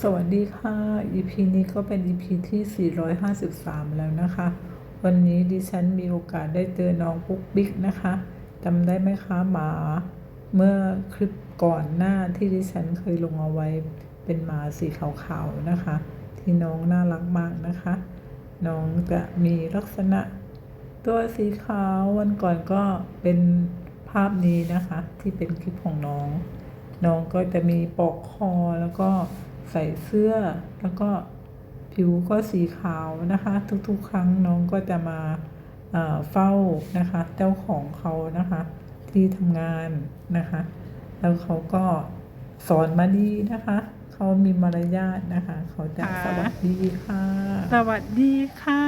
สวัสดีค่ะ EP นี้ก็เป็น EP ที่ 453 แล้วนะคะ วันนี้ดิฉันมีโอกาสได้เจอน้องปุ๊กบิ๊กนะคะจำได้ไหมคะหมา เมื่อคลิปก่อนหน้าที่ดิฉันเคยลงเอาไว้เป็นหมาสีขาวๆนะคะ ที่น้องน่ารักมากนะคะ น้องจะมีลักษณะ ตัวสีขาววันก่อนก็เป็นภาพนี้นะคะ ที่เป็นคลิปของน้อง น้องก็จะมีปอกคอแล้วก็ ใส่เสื้อ แล้วก็ผิวก็สีขาวนะคะ ทุกๆ ครั้งน้องก็จะมาเอ่อเฝ้านะคะ เจ้าของเขานะคะ ที่ทำงานนะคะ แล้วเขาก็สอนมาดีนะคะ เขามีมารยาทนะคะ เขาจะค่ะสวัสดีค่ะ สวัสดีค่ะ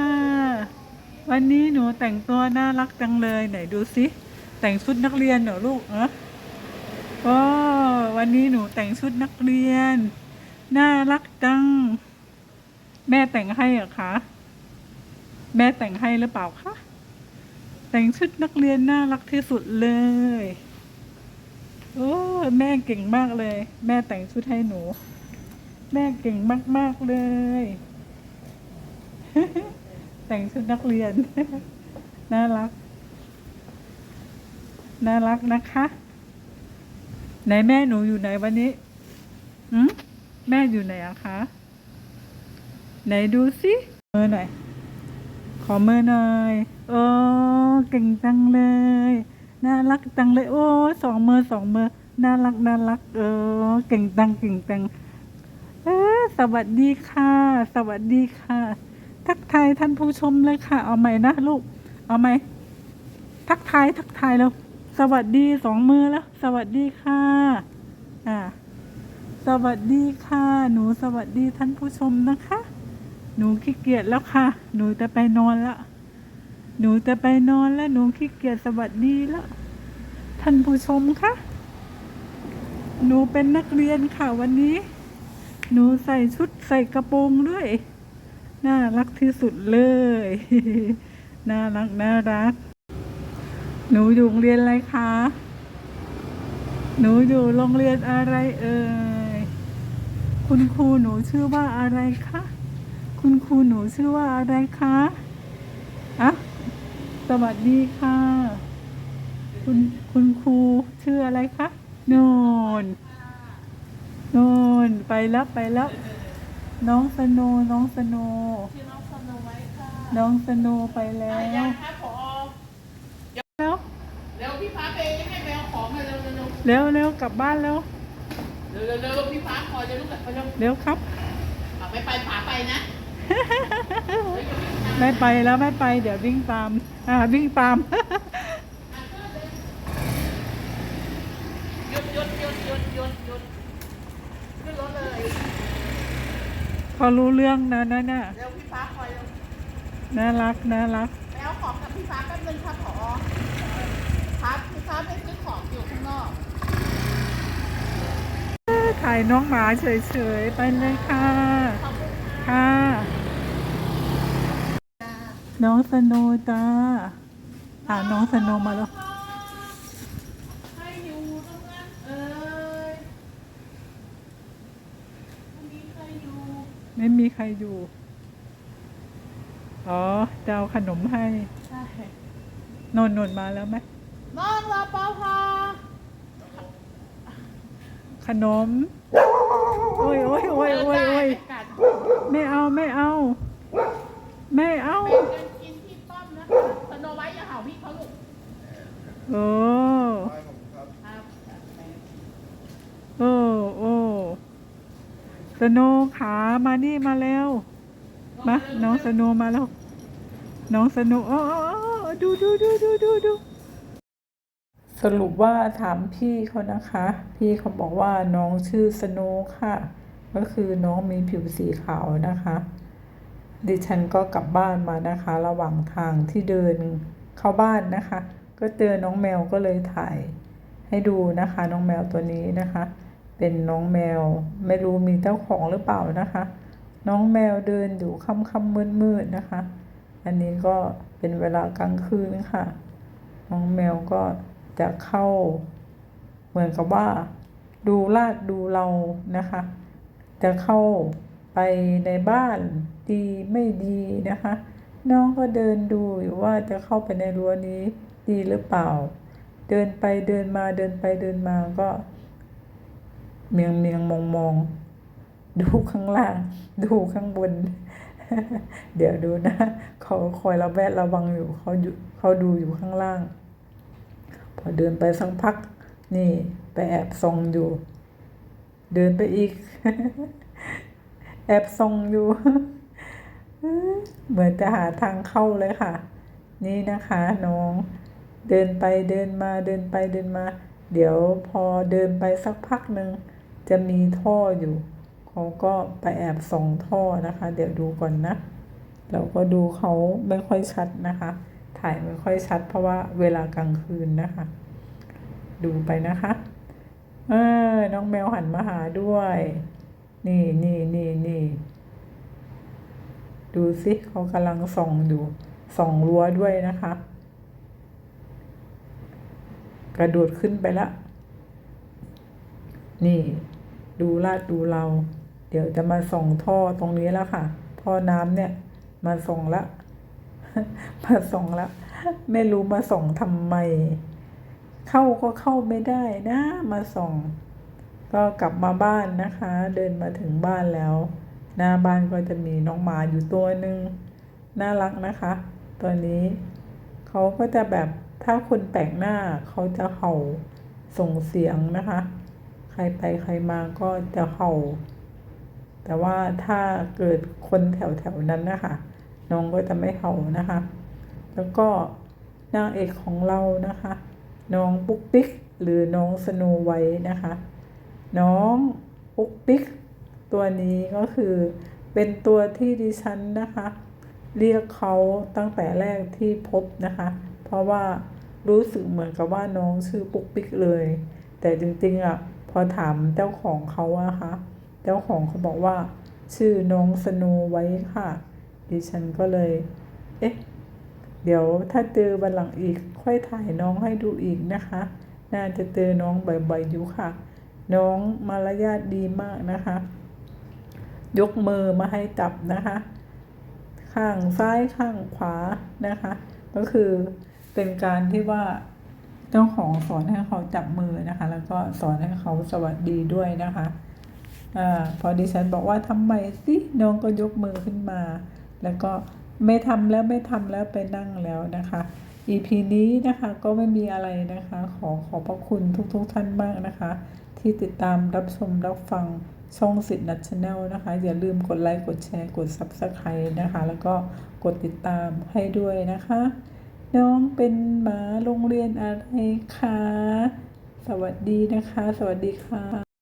วันนี้หนูแต่งตัวน่ารักจังเลยไหนดูสิแต่งชุดนักเรียนเหรอลูกเออโอ้วันนี้หนูแต่งชุดนักเรียน น่ารักจัง แม่แต่งให้เหรอคะ แม่แต่งให้หรือเปล่าคะ แต่งชุดนักเรียนน่ารักที่สุดเลย โอ้แม่เก่งมากเลย แม่แต่งชุดให้หนู แม่เก่งมากๆเลย แต่งชุดนักเรียน น่ารัก น่ารักนะคะ ไหนแม่หนูอยู่ไหนวันนี้อืม แม่อยู่ไหนอะคะ ไหนดูสิมือหน่อย ขอมือหน่อยโอ้เก่งจังเลย น่ารักจังเลย โอ้สองมือสองมือ น่ารักน่ารัก เออ เก่งจังเก่งจัง เออสวัสดีค่ะ สวัสดีค่ะ ทักทายท่านผู้ชมเลยค่ะ เอาใหมนะลูก เอาใหมทักทายทักทายแล้ว สวัสดีสองมือแล้ว สวัสดีค่ะ อ่า สวัสดีค่ะ หนูสวัสดีท่านผู้ชมนะคะ หนูขี้เกียจแล้วค่ะ หนูจะไปนอนล้วหนูจะไปนอนแล้ว หนูขี้เกียจสวัสดีแล้ว ท่านผู้ชมคะหนูเป็นนักเรียนค่ะวันนี้ หนูใส่ชุดใส่กระโปรงด้วย น่ารักที่สุดเลย น่ารักน่ารัก หนูอยู่โรงเรียนอะไรคะ หนูอยู่โรงเรียนอะไรเอ่ย คุณครูหนูชื่อว่าอะไรคะ คุณครูหนูชื่อว่าอะไรคะอะสวัสดีค่ะ คุณคุณครูชื่ออะไรคะโนนโน่นไปแล้วไปแล้ว น้องสโนว์น้องสโนว์ชื่อน้องสโนไว้ค่ะน้องสโนว์ไปแล้ว ยังครับผอแล้วเร็วพี่ฟ้าไปให้แมวของมาเร็วเร็วเร็วเร็วเร็วกลับบ้านแล้ว เร็วเร็วเร็วพี่ฟ้าคอยจะลุกแบบเร็วเร็วครับอะไปไปผาไปนะ ไม่ไปแล้วไม่ไป เดี๋ยววิ่งตาม อ่าวิ่งตามหยุดหยุดหยุดหยุดหยุดหยุดขึ้นรถเลยพอรู้เรื่องนะนั่นน่ะเร็วพี่ฟ้าคอยเร็วน่ารักน่ารักไปเอาของกับพี่ฟ้าแป๊บนึงครับผอครับพี่ฟ้าไปซื้อของอยู่ข้างนอก ถ่ายน้องหมาเฉยๆ ไปเลยค่ะขอบคุณค่ะค่ะ น้องสโนว์จ้าอ่าน้องสโนว์มาแล้วใครอยู่ตรงนั้นเอ้ยมีใครอยู่ไม่มีใครอยู่ อ๋อจะเอาขนมให้ ใช่ นนนนมาแล้วไหมน้องรปภ ขนม โอ้ยโอ้ยโอ้ยโอ้ยโอ้ยกัดไม่เอาไม่เอา ไม่เอาแบ่งกันกินที่ป้อมนะคะสโนไว้อย่าเห่าพี่เขาลูกโอ้ครับโอ้โอ้สโนว์ขามานี่มาแล้วมาน้องสโนว์มาแล้ว น้องสโนว์โอ้โอ้โอ้ดูดูดูดูดูดู สรุปว่าถามพี่เขานะคะ พี่เขาบอกว่าน้องชื่อสโนค่ะ ก็คือน้องมีผิวสีขาวนะคะ ดิฉันก็กลับบ้านมานะคะ ระหว่างทางที่เดินเข้าบ้านนะคะ ก็เจอน้องแมวก็เลยถ่าย ให้ดูนะคะ น้องแมวตัวนี้นะคะ เป็นน้องแมวไม่รู้มีเจ้าของหรือเปล่านะคะ น้องแมวเดินอยู่ค่ำค่ำมืดมืดๆนะคะ อันนี้ก็เป็นเวลากลางคืนค่ะ น้องแมวก็ จะเข้า เหมือนกับว่า ดูลาดดูเรานะคะ จะเข้าไปในบ้านดีไม่ดีนะคะ น้องก็เดินดูอยู่ว่าจะเข้าไปในรั้วนี้ดีหรือเปล่า เดินไปเดินมาเดินไปเดินมาก็ เมียงเมียงมองมองดูข้างล่าง ดูข้างบน เดี๋ยวดูนะ เขาคอยระแวดระวังอยู่เขาอยู่เขาดูอยู่ข้างล่าง พอเดินไปสักพัก นี่ไปแอบส่องอยู่ เดินไปอีก แอบส่องอยู่ เหมือนจะหาทางเข้าเลยค่ะ นี่นะคะน้อง เดินไปเดินมาเดินไปเดินมา เดี๋ยวพอเดินไปสักพักหนึ่งจะมีท่ออยู่เขาก็ไปแอบส่องท่อนะคะ เดี๋ยวดูก่อนนะ เราก็ดูเขาไม่ค่อยชัดนะคะ ถ่ายไม่ค่อยชัด เพราะว่าเวลากลางคืนนะคะ ดูไปนะคะเออน้องแมวหันมาหาด้วย นี่นี่นี่นี่ดูสิเขากำลังส่องอยู่ส่องรั้วด้วยนะคะ กระโดดขึ้นไปละ นี่ดูลาดดูเรา เดี๋ยวจะมาส่องท่อตรงนี้แล้วค่ะ ท่อน้ำเนี่ย มาส่องละ มาส่องละไม่รู้มาส่งทำไม เข้าก็เข้าไม่ได้นะมาส่ง ก็กลับมาบ้านนะคะ เดินมาถึงบ้านแล้วหน้าบ้านก็จะมีน้องหมาอยู่ตัวหนึ่งน่ารักนะคะ ตัวนี้เขาก็จะแบบถ้าคนแปลกหน้าเขาจะเห่าส่งเสียงนะคะ ใครไปใครมาก็จะเห่า แต่ว่าถ้าเกิดคนแถวแถวๆนั้นนะคะ น้องก็จะไม่เห่านะคะ แล้วก็นางเอกของเรานะคะ น้องปุ๊กปิ๊กหรือน้องสโนไวท์นะคะ น้องปุ๊กปิ๊กตัวนี้ก็คือเป็นตัวที่ดิฉันนะคะ เรียกเขาตั้งแต่แรกที่พบนะคะ เพราะว่ารู้สึกเหมือนกับว่าน้องชื่อปุ๊กปิ๊กเลย แต่จริงๆอะพอถามเจ้าของเขาอะคะเจ้าของเขาบอกว่า ชื่อน้องสโนไว้ค่ะ ดิฉันก็เลย เอ๊ะ เดี๋ยวถ้าเจอวันหลังอีก ค่อยถ่ายน้องให้ดูอีกนะคะ น่าจะเจอน้องบ่อยๆอยู่ค่ะ น้องมารยาทดีมากนะคะ ยกมือมาให้จับนะคะ ข้างซ้ายข้างขวานะคะ ก็คือเป็นการที่ว่าเจ้าของสอนให้เขาจับมือนะคะ แล้วก็สอนให้เขาสวัสดีด้วยนะคะอ่าพอดิฉันบอกว่าทำไมสิน้องก็ยกมือขึ้นมา แล้วก็ไม่ทำแล้วไม่ทำแล้วไปนั่งแล้วนะคะ EP นี้นะคะก็ไม่มีอะไรนะคะ ขอขอบพระคุณทุกๆทท่านมากนะคะ ที่ติดตามรับชมรับฟังช่องสิทธิ์นัทชาแนลนะคะ อย่าลืมกดไลค์กดแชร์กด Subscribe นะคะ แล้วก็กดติดตามให้ด้วยนะคะ น้องเป็นหมาโรงเรียนอะไรคะสวัสดีนะคะ สวัสดีค่ะ